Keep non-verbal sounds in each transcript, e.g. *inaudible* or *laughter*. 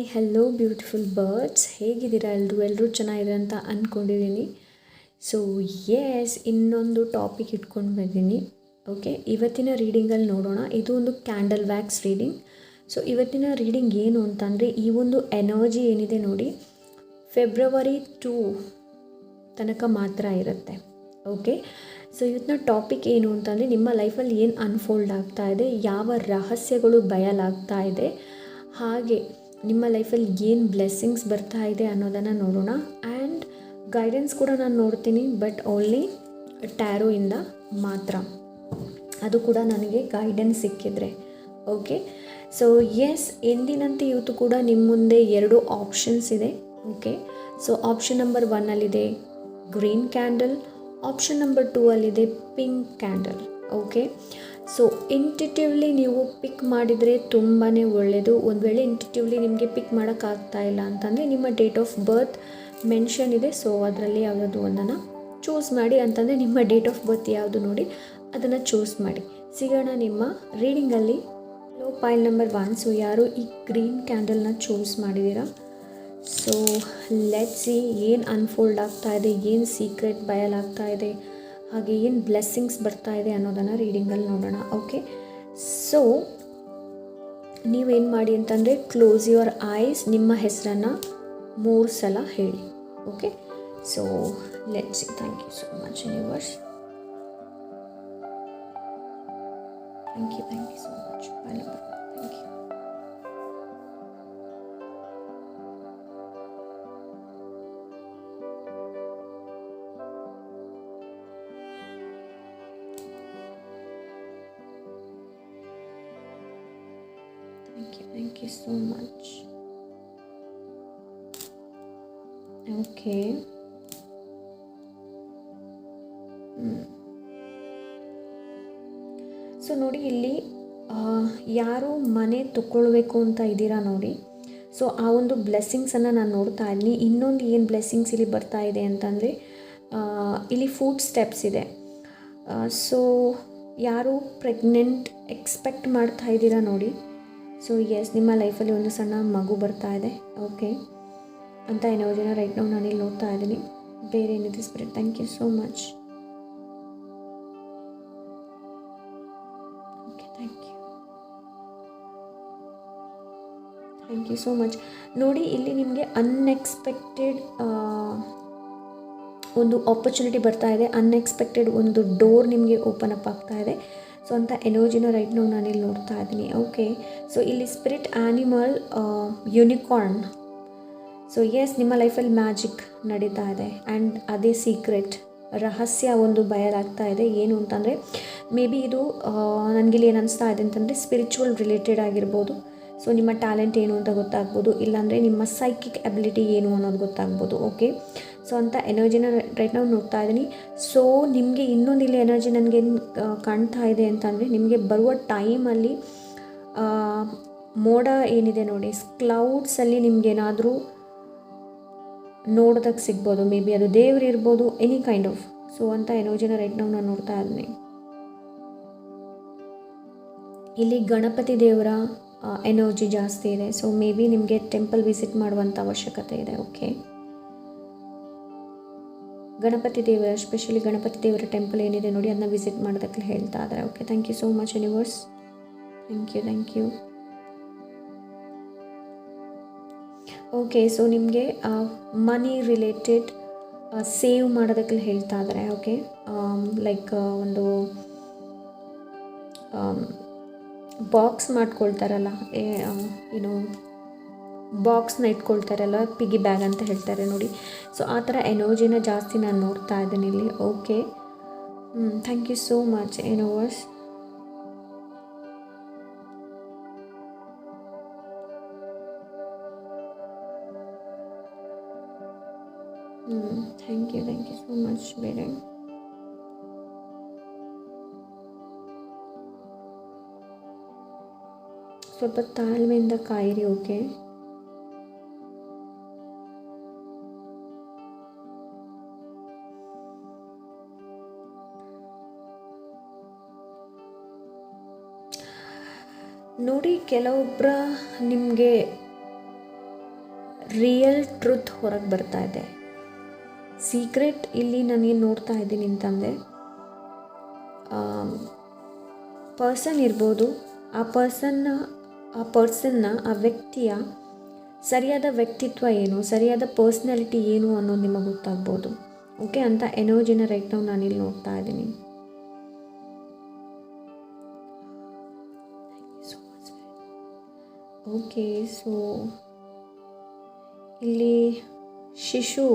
Hi hello beautiful birds, ಹೇಗಿದ್ದೀರಾ ಎಲ್ಲರೂ ಎಲ್ಲರೂ ಚೆನ್ನಾಗಿದೆ ಅಂತ ಅಂದ್ಕೊಂಡಿದ್ದೀನಿ ಸೊ ಎಸ್ ಇನ್ನೊಂದು ಟಾಪಿಕ್ ಇಟ್ಕೊಂಡು ಬಂದೀನಿ ಓಕೆ ಇವತ್ತಿನ ರೀಡಿಂಗಲ್ಲಿ ನೋಡೋಣ. ಇದು ಒಂದು ಕ್ಯಾಂಡಲ್ ವ್ಯಾಕ್ಸ್ ರೀಡಿಂಗ್ ಸೊ ಇವತ್ತಿನ ರೀಡಿಂಗ್ ಏನು ಅಂತಂದರೆ, ಈ ಒಂದು ಎನರ್ಜಿ ಏನಿದೆ ನೋಡಿ ಫೆಬ್ರವರಿ ಟೂ ತನಕ ಮಾತ್ರ ಇರುತ್ತೆ. ಓಕೆ ಸೊ ಇವತ್ತಿನ ಟಾಪಿಕ್ ಏನು ಅಂತಂದರೆ, ನಿಮ್ಮ ಲೈಫಲ್ಲಿ ಏನು ಅನ್ಫೋಲ್ಡ್ ಆಗ್ತಾ ಇದೆ, ಯಾವ ರಹಸ್ಯಗಳು ಬಯಲಾಗ್ತಾ ಇದೆ, ಹಾಗೆ ನಿಮ್ಮ ಲೈಫಲ್ಲಿ ಏನು ಬ್ಲೆಸ್ಸಿಂಗ್ಸ್ ಬರ್ತಾ ಇದೆ ಅನ್ನೋದನ್ನು ನೋಡೋಣ. ಆ್ಯಂಡ್ ಗೈಡೆನ್ಸ್ ಕೂಡ ನಾನು ನೋಡ್ತೀನಿ ಬಟ್ ಓನ್ಲಿ ಟ್ಯಾರೋ ಇಂದ ಮಾತ್ರ. ಅದು ಕೂಡ ನನಗೆ ಗೈಡೆನ್ಸ್ ಸಿಕ್ಕಿದ್ರೆ. ಓಕೆ ಸೊ ಎಸ್ ಎಂದಿನಂತೆ ಇವತ್ತು ಕೂಡ ನಿಮ್ಮ ಮುಂದೆ ಎರಡು ಆಪ್ಷನ್ಸ್ ಇದೆ. Okay so option number ಒನ್ನಲ್ಲಿದೆ green candle option number two ಅಲ್ಲಿದೆ pink candle okay so intuitively ನೀವು ಪಿಕ್ ಮಾಡಿದರೆ ತುಂಬಾ ಒಳ್ಳೆಯದು ಒಂದು ವೇಳೆ ಇಂಟಿಟಿವ್ಲಿ ನಿಮಗೆ ಪಿಕ್ ಮಾಡೋಕ್ಕಾಗ್ತಾ ಇಲ್ಲ ಅಂತಂದರೆ ನಿಮ್ಮ ಡೇಟ್ ಆಫ್ ಬರ್ತ್ ಮೆನ್ಷನ್ ಇದೆ. ಸೊ ಅದರಲ್ಲಿ ಯಾವುದಾದ್ರು ಒಂದನ್ನು ಚೂಸ್ ಮಾಡಿ ಅಂತಂದರೆ ನಿಮ್ಮ ಡೇಟ್ ಆಫ್ ಬರ್ತ್ ಯಾವುದು ನೋಡಿ ಅದನ್ನು ಚೂಸ್ ಮಾಡಿ. ಸಿಗೋಣ ನಿಮ್ಮ ರೀಡಿಂಗಲ್ಲಿ ಲೋ ಪಾಯಿಲ್ ನಂಬರ್ ಒನ್ ಸೊ ಯಾರು ಈ ಗ್ರೀನ್ ಕ್ಯಾಂಡಲ್ನ ಚೂಸ್ ಮಾಡಿದ್ದೀರಾ? ಸೊ ಲೆಟ್ಸಿ ಏನು ಅನ್ಫೋಲ್ಡ್ ಆಗ್ತಾ ಇದೆ, ಏನು ಸೀಕ್ರೆಟ್ ಬಯಲಾಗ್ತಾ ಇದೆ. ಹಾಗೆ ಏನು ಬ್ಲೆಸ್ಸಿಂಗ್ಸ್ ಬರ್ತಾ ಇದೆ ಅನ್ನೋದನ್ನು ರೀಡಿಂಗಲ್ಲಿ ನೋಡೋಣ ಓಕೆ ಸೊ ನೀವೇನು ಮಾಡಿ ಅಂತಂದರೆ ಕ್ಲೋಸ್ ಯುವರ್ ಐಸ್ ನಿಮ್ಮ ಹೆಸರನ್ನು ಮೂರು ಸಲ ಹೇಳಿ okay so let see thank you so much yours thank you thank you so much thank ಮನೆ ತಗೊಳ್ಬೇಕು ಅಂತ ಇದ್ದೀರಾ ನೋಡಿ. ಸೊ ಆ ಒಂದು ಬ್ಲೆಸ್ಸಿಂಗ್ಸನ್ನು ನಾನು ನೋಡ್ತಾ ಇದ್ದೀನಿ. ಇನ್ನೊಂದು ಏನು ಬ್ಲೆಸ್ಸಿಂಗ್ಸ್ ಇಲ್ಲಿ ಬರ್ತಾ ಇದೆ ಅಂತಂದರೆ ಇಲ್ಲಿ ಫುಡ್ ಸ್ಟೆಪ್ಸ್ ಇದೆ. ಸೊ ಯಾರು ಪ್ರೆಗ್ನೆಂಟ್ ಎಕ್ಸ್ಪೆಕ್ಟ್ ಮಾಡ್ತಾ ಇದ್ದೀರಾ ನೋಡಿ. ಸೊ ಎಸ್ ನಿಮ್ಮ ಲೈಫಲ್ಲಿ ಒಂದು ಸಣ್ಣ ಮಗು ಬರ್ತಾ ಇದೆ. ಓಕೆ ಅಂತ ಏನೋ ಜನ ರೈಟ್ ನಾವು ನಾನಿಲ್ಲಿ ನೋಡ್ತಾ ಇದ್ದೀನಿ. ಬೇರೆ ಏನಿದೆ spread thank you so much thank you so much ನೋಡಿ, ಇಲ್ಲಿ ನಿಮಗೆ ಅನ್ಎಕ್ಸ್ಪೆಕ್ಟೆಡ್ ಒಂದು ಆಪರ್ಚುನಿಟಿ ಬರ್ತಾ ಇದೆ. ಅನ್ಎಕ್ಸ್ಪೆಕ್ಟೆಡ್ ಒಂದು ಡೋರ್ ನಿಮಗೆ ಓಪನ್ ಅಪ್ ಆಗ್ತಾ ಇದೆ. ಸೊ ಅಂತ ಎನರ್ಜಿನ ರೈಟ್ ನಾವು ನಾನಿಲ್ಲಿ ನೋಡ್ತಾ ಇದ್ದೀನಿ. ಓಕೆ ಸೊ ಇಲ್ಲಿ spirit animal unicorn so yes ನಿಮ್ಮ ಲೈಫಲ್ಲಿ ಮ್ಯಾಜಿಕ್ ನಡೀತಾ ಇದೆ. ಆ್ಯಂಡ್ ಅದೇ ಸೀಕ್ರೆಟ್ ರಹಸ್ಯ ಒಂದು ಬಯಲಾಗ್ತಾ ಇದೆ. ಏನು ಅಂತಂದರೆ ಮೇ ಬಿ ಇದು ನನಗಿಲ್ಲಿ ಏನು ಅನಿಸ್ತಾ ಇದೆ ಅಂತಂದರೆ ಸ್ಪಿರಿಚುವಲ್ ರಿಲೇಟೆಡ್ ಆಗಿರ್ಬೋದು. ಸೊ ನಿಮ್ಮ ಟ್ಯಾಲೆಂಟ್ ಏನು ಅಂತ ಗೊತ್ತಾಗ್ಬೋದು. ಇಲ್ಲಾಂದರೆ ನಿಮ್ಮ ಸೈಕಿಕ್ ಅಬಿಲಿಟಿ ಏನು ಅನ್ನೋದು ಗೊತ್ತಾಗ್ಬೋದು. ಓಕೆ ಸೊ ಅಂತ ಎನರ್ಜಿನ ರೈಟ್ ನಾವು ನೋಡ್ತಾ ಇದ್ದೀನಿ. ಸೊ ನಿಮಗೆ ಇನ್ನೊಂದು ಇಲ್ಲಿ ಎನರ್ಜಿ ನನಗೆ ಕಾಣ್ತಾ ಇದೆ ಅಂತಂದರೆ ನಿಮಗೆ ಬರುವ ಟೈಮಲ್ಲಿ ಮೋಡ ಏನಿದೆ ನೋಡಿ ಕ್ಲೌಡ್ಸಲ್ಲಿ ನಿಮಗೇನಾದರೂ ನೋಡೋದಕ್ಕೆ ಸಿಗ್ಬೋದು. ಮೇ ಬಿ ಅದು ದೇವ್ರು ಇರ್ಬೋದು ಎನಿ ಕೈಂಡ್ ಆಫ್ ಸೊ ಅಂತ ಎನರ್ಜಿನ ರೈಟ್ ನಾವು ನಾನು ನೋಡ್ತಾ ಇದ್ದೀನಿ. ಇಲ್ಲಿ ಗಣಪತಿ ದೇವರ ಎನರ್ಜಿ ಜಾಸ್ತಿ ಇದೆ. ಸೊ ಮೇ ಬಿ ನಿಮಗೆ ಟೆಂಪಲ್ ವಿಸಿಟ್ ಮಾಡುವಂಥ ಅವಶ್ಯಕತೆ ಇದೆ. ಓಕೆ ಗಣಪತಿ ದೇವರ ಎಸ್ಪೆಷಲಿ ಗಣಪತಿ ದೇವರ ಟೆಂಪಲ್ ಏನಿದೆ ನೋಡಿ ಅದನ್ನ ವಿಸಿಟ್ ಮಾಡೋದಕ್ಕೆ ಹೇಳ್ತಾ ಇದ್ದಾರೆ. Okay thank you so much universe thank you thank you okay so ನಿಮಗೆ ಮನಿ ರಿಲೇಟೆಡ್ ಸೇವ್ ಮಾಡೋದಕ್ಕೆ ಹೇಳ್ತಾ ಇದ್ದಾರೆ. ಓಕೆ ಲೈಕ್ ಒಂದು ಬಾಕ್ಸ್ ಮಾಡ್ಕೊಳ್ತಾರಲ್ಲ ಏನು, ಬಾಕ್ಸ್ನ ಇಟ್ಕೊಳ್ತಾರಲ್ಲ ಪಿಗಿ ಬ್ಯಾಗ್ ಅಂತ ಹೇಳ್ತಾರೆ ನೋಡಿ. ಸೊ ಆ ಥರ ಎನರ್ಜಿನ ಜಾಸ್ತಿ ನಾನು ನೋಡ್ತಾ ಇದ್ದೀನಿ ಇಲ್ಲಿ. Okay hmm thank you so much universe hmm thank you thank you so much ಬೇರೆ. ಸ್ವಲ್ಪ ತಾಳ್ಮೆಯಿಂದ ಕಾಯಿರಿ, ಓಕೆ? ನೋಡಿ ಕೆಲವೊಬ್ಬರ ನಿಮಗೆ ರಿಯಲ್ ಟ್ರುತ್ ಹೊರಗೆ ಬರ್ತಾ ಇದೆ. ಸೀಕ್ರೆಟ್ ಇಲ್ಲಿ ನನಗೆ ನೋಡ್ತಾ ಇದ್ದೀನಿ ಅಂತಂದರೆ ಪರ್ಸನ್ ಇರ್ಬೋದು, ಆ ಪರ್ಸನ್ನ ಆ ಪರ್ಸನ್ನ, ಆ ವ್ಯಕ್ತಿಯ ಸರಿಯಾದ ವ್ಯಕ್ತಿತ್ವ ಏನು, ಸರಿಯಾದ ಪರ್ಸ್ನಾಲಿಟಿ ಏನು ಅನ್ನೋದು ನಿಮಗೆ ಗೊತ್ತಾಗ್ಬೋದು. ಓಕೆ, ಅಂತ ಎನರ್ಜಿನ ರೈಟ್ ನಾವು ನಾನಿಲ್ಲಿ ನೋಡ್ತಾ ಇದ್ದೀನಿ. ಓಕೆ, ಸೊ ಇಲ್ಲಿ ಶಿಶು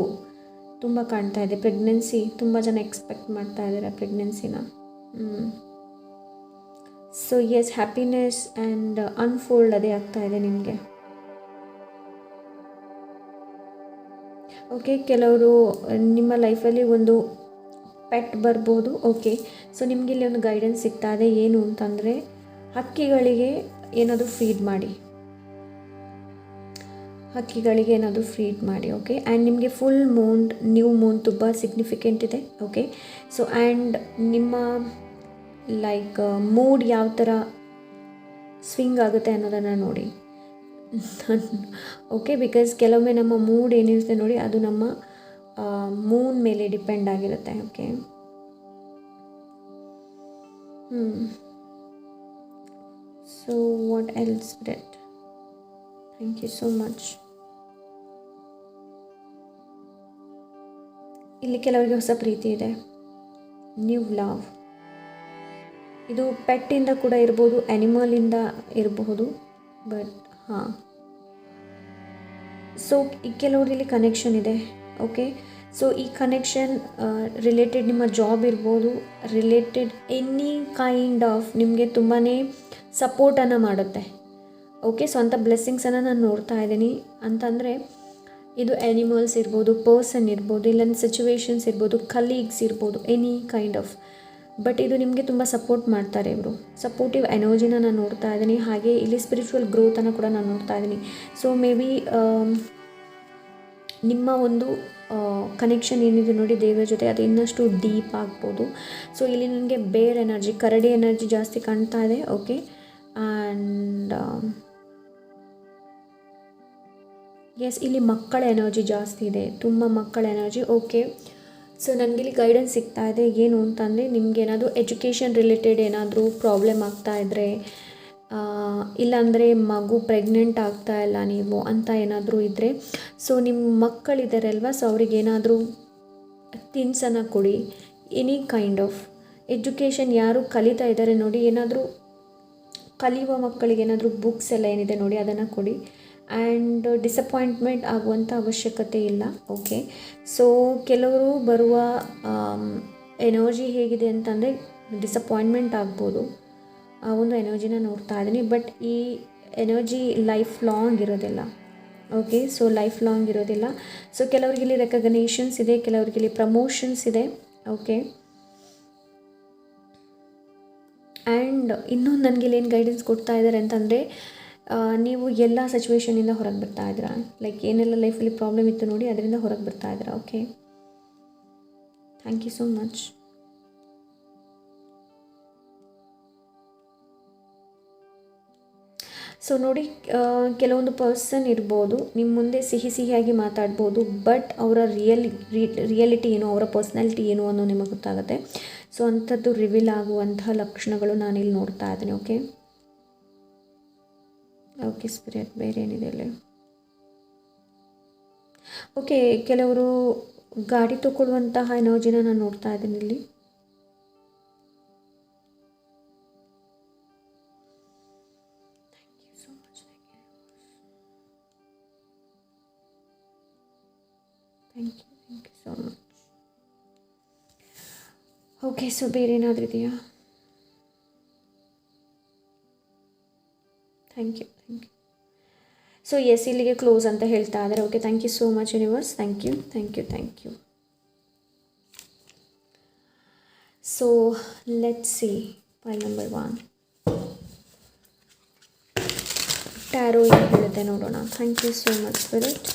ತುಂಬ ಕಾಣ್ತಾ ಇದೆ. ಪ್ರೆಗ್ನೆನ್ಸಿ ತುಂಬ ಜನ ಎಕ್ಸ್ಪೆಕ್ಟ್ ಮಾಡ್ತಾ ಇದ್ದಾರೆ ಪ್ರೆಗ್ನೆನ್ಸಿನ. So yes happiness and unfold ಅದೇ ಆಗ್ತಾ ಇದೆ ನಿಮಗೆ. ಓಕೆ ಕೆಲವರು ನಿಮ್ಮ ಲೈಫಲ್ಲಿ ಒಂದು ಪೆಟ್ ಬರ್ಬೋದು. ಓಕೆ ಸೊ ನಿಮಗೆ ಇಲ್ಲಿ ಒಂದು ಗೈಡೆನ್ಸ್ ಸಿಗ್ತಾ ಇದೆ. ಏನು ಅಂತಂದರೆ, ಹಕ್ಕಿಗಳಿಗೆ ಏನಾದರೂ ಫೀಡ್ ಮಾಡಿ. ಹಕ್ಕಿಗಳಿಗೆ ಏನಾದರೂ ಫೀಡ್ ಮಾಡಿ ಓಕೆ ಆ್ಯಂಡ್ ನಿಮಗೆ ಫುಲ್ ಮೂನ್ ನ್ಯೂ ಮೂನ್ ತುಂಬ ಸಿಗ್ನಿಫಿಕೆಂಟ್ ಇದೆ ಓಕೆ ಸೊ ಆ್ಯಂಡ್ ನಿಮ್ಮ ಲೈಕ್ ಮೂಡ್ ಯಾವ ಥರ ಸ್ವಿಂಗ್ ಆಗುತ್ತೆ ಅನ್ನೋದನ್ನು ನೋಡಿ. *laughs* ಓಕೆ ಬಿಕಾಸ್ ಕೆಲವೊಮ್ಮೆ ನಮ್ಮ ಮೂಡ್ ಏನಿರುತ್ತೆ ನೋಡಿ, ಅದು ನಮ್ಮ ಮೂನ್ ಮೇಲೆ ಡಿಪೆಂಡ್ ಆಗಿರುತ್ತೆ okay hmm so what else that thank you so much ಇಲ್ಲಿ ಕೆಲವರಿಗೆ ಹೊಸ ಪ್ರೀತಿ ಇದೆ. ನ್ಯೂ ಲವ್ ಇದು ಪೆಟ್ಟಿಂದ ಕೂಡ ಇರ್ಬೋದು ಆ್ಯನಿಮಲಿಂದ ಇರಬಹುದು ಬಟ್ ಹಾಂ. ಸೊ ಈ ಕೆಲವರಲ್ಲಿ ಕನೆಕ್ಷನ್ ಇದೆ ಓಕೆ ಸೊ ಈ ಕನೆಕ್ಷನ್ ರಿಲೇಟೆಡ್ ನಿಮ್ಮ ಜಾಬ್ ಇರ್ಬೋದು ರಿಲೇಟೆಡ್ ಎನಿ ಕೈಂಡ್ ಆಫ್ ನಿಮಗೆ ತುಂಬಾ ಸಪೋರ್ಟನ್ನು ಮಾಡುತ್ತೆ ಓಕೆ ಸೊ ಅಂಥ ಬ್ಲೆಸ್ಸಿಂಗ್ಸನ್ನು ನಾನು ನೋಡ್ತಾ ಇದ್ದೀನಿ. ಅಂತಂದರೆ, ಇದು ಆ್ಯನಿಮಲ್ಸ್ ಇರ್ಬೋದು ಪರ್ಸನ್ ಇರ್ಬೋದು, ಇಲ್ಲೊಂದು ಸಿಚುವೇಶನ್ಸ್ ಇರ್ಬೋದು ಕಲೀಗ್ಸ್ ಇರ್ಬೋದು ಎನಿ ಕೈಂಡ್ ಆಫ್ ಬಟ್ ಇದು ನಿಮಗೆ ತುಂಬ ಸಪೋರ್ಟ್ ಮಾಡ್ತಾರೆ ಇವರು. ಸಪೋರ್ಟಿವ್ ಎನರ್ಜಿನ ನಾನು ನೋಡ್ತಾ ಇದ್ದೀನಿ. ಹಾಗೆ ಇಲ್ಲಿ ಸ್ಪಿರಿಚುವಲ್ ಗ್ರೋತನ್ನು ಕೂಡ ನಾನು ನೋಡ್ತಾ ಇದ್ದೀನಿ. ಸೊ ಮೇ ಬಿ ನಿಮ್ಮ ಒಂದು ಕನೆಕ್ಷನ್ ಏನಿದೆ ನೋಡಿ ದೇವರ ಜೊತೆ, ಅದು ಇನ್ನಷ್ಟು ಡೀಪ್ ಆಗ್ಬೋದು. ಸೊ ಇಲ್ಲಿ ನನಗೆ ಬೇರ್ ಎನರ್ಜಿ ಕರಡಿ ಎನರ್ಜಿ ಜಾಸ್ತಿ ಕಾಣ್ತಾ ಇದೆ ಓಕೆ ಆ್ಯಂಡ್ ಎಸ್ ಇಲ್ಲಿ ಮಕ್ಕಳ ಎನರ್ಜಿ ಜಾಸ್ತಿ ಇದೆ. ತುಂಬ ಮಕ್ಕಳ ಎನರ್ಜಿ ಓಕೆ ಸೊ ಇಲ್ಲಿ ಗೈಡೆನ್ಸ್ ಸಿಗ್ತಾ ಇದೆ. ಏನು ಅಂತಂದರೆ, ನಿಮ್ಗೆ ಏನಾದರೂ ಎಜುಕೇಷನ್ ರಿಲೇಟೆಡ್ ಏನಾದರೂ ಪ್ರಾಬ್ಲಮ್ ಆಗ್ತಾ ಇದ್ದರೆ ಇಲ್ಲಾಂದರೆ ಮಗು ಪ್ರೆಗ್ನೆಂಟ್ ಆಗ್ತಾ ಇಲ್ಲ ನೀವು ಅಂತ ಏನಾದರೂ ಇದ್ದರೆ ಸೊ ನಿಮ್ಮ ಮಕ್ಕಳಿದ್ದಾರೆ ಸೊ ಅವ್ರಿಗೆ ಏನಾದರೂ ತಿನ್ಸನ್ನು ಕೊಡಿ. ಎನಿ ಕೈಂಡ್ ಆಫ್ ಎಜುಕೇಷನ್ ಯಾರು ಕಲಿತಾ ಇದ್ದಾರೆ ನೋಡಿ, ಏನಾದರೂ ಕಲಿಯುವ ಮಕ್ಕಳಿಗೆ ಏನಾದರೂ ಬುಕ್ಸ್ ಎಲ್ಲ ಏನಿದೆ ನೋಡಿ, ಅದನ್ನು ಕೊಡಿ. ಆ್ಯಂಡ್ ಡಿಸಪಾಯಿಂಟ್ಮೆಂಟ್ ಆಗುವಂಥ ಅವಶ್ಯಕತೆ ಇಲ್ಲ. ಓಕೆ ಸೊ ಕೆಲವರು ಬರುವ ಎನರ್ಜಿ ಹೇಗಿದೆ ಅಂತಂದರೆ ಡಿಸಪಾಯಿಂಟ್ಮೆಂಟ್ ಆಗ್ಬೋದು. ಆ ಒಂದು ಎನರ್ಜಿನ ನೋಡ್ತಾ ಇದ್ದೀನಿ. ಬಟ್ ಈ ಎನರ್ಜಿ ಲೈಫ್ ಲಾಂಗ್ ಇರೋದಿಲ್ಲ. ಓಕೆ ಸೊ ಲೈಫ್ ಲಾಂಗ್ ಇರೋದಿಲ್ಲ. ಸೊ ಕೆಲವ್ರಿಗೆ ಇಲ್ಲಿ ರೆಕಗ್ನೇಷನ್ಸ್ ಇದೆ, ಕೆಲವ್ರಿಗೆ ಇಲ್ಲಿ ಪ್ರಮೋಷನ್ಸ್ ಇದೆ. ಓಕೆ ಆ್ಯಂಡ್ ಇನ್ನೊಂದು ನನಗೆ ಇಲ್ಲಿ ಏನು ಗೈಡೆನ್ಸ್ ಕೊಡ್ತಾ ಇದ್ದಾರೆ ಅಂತಂದರೆ ನೀವು ಎಲ್ಲ ಸಿಚುವೇಶನಿಂದ ಹೊರಗೆ ಬರ್ತಾ ಇದ್ದೀರಾ ಲೈಕ್ ಏನೆಲ್ಲ ಲೈಫಲ್ಲಿ ಪ್ರಾಬ್ಲಮ್ ಇತ್ತು ನೋಡಿ ಅದರಿಂದ ಹೊರಗೆ ಬರ್ತಾ ಇದ್ದೀರಾ okay thank you so much so ನೋಡಿ ಕೆಲವೊಂದು ಪರ್ಸನ್ ಇರ್ಬೋದು ನಿಮ್ಮ ಮುಂದೆ ಸಿಹಿ ಸಿಹಿಯಾಗಿ ಮಾತಾಡ್ಬೋದು ಬಟ್ ಅವರ ರಿಯಲ್ ರಿಯಾಲಿಟಿ ಏನು, ಅವರ ಪರ್ಸ್ನಾಲಿಟಿ ಏನು ಅನ್ನೋ ನಿಮಗೆ ಗೊತ್ತಾಗುತ್ತೆ. ಸೊ ಅಂಥದ್ದು ರಿವೀಲ್ ಆಗುವಂತಹ ಲಕ್ಷಣಗಳು ನಾನಿಲ್ಲಿ ನೋಡ್ತಾ ಇದ್ದೀನಿ ಓಕೆ ಓಕೆ ಸ್ಪಿರಿಟ್ ಬೇರೆ ಏನಿದೆ ಅಲ್ಲಿ? ಓಕೆ ಕೆಲವರು ಗಾಡಿ ತಗೊಳ್ಳುವಂತಹ ಎನರ್ಜಿನ ನಾನು ನೋಡ್ತಾ ಇದ್ದೀನಿ ಇಲ್ಲಿ. Thank you thank you so much okay so ಬೇರೆ ಏನಾದರೂ ಇದೆಯಾ? Thank you thank you so yes ಇಲ್ಲಿಗೆ ಕ್ಲೋಸ್ ಅಂತ ಹೇಳ್ತಾ ಇದ್ದಾರೆ. Okay thank you so much universe thank you thank you thank you so let see pile number one tarot ಏನು ಹೇಳುತ್ತೆ ನೋಡೋಣ. Thank you so much spirit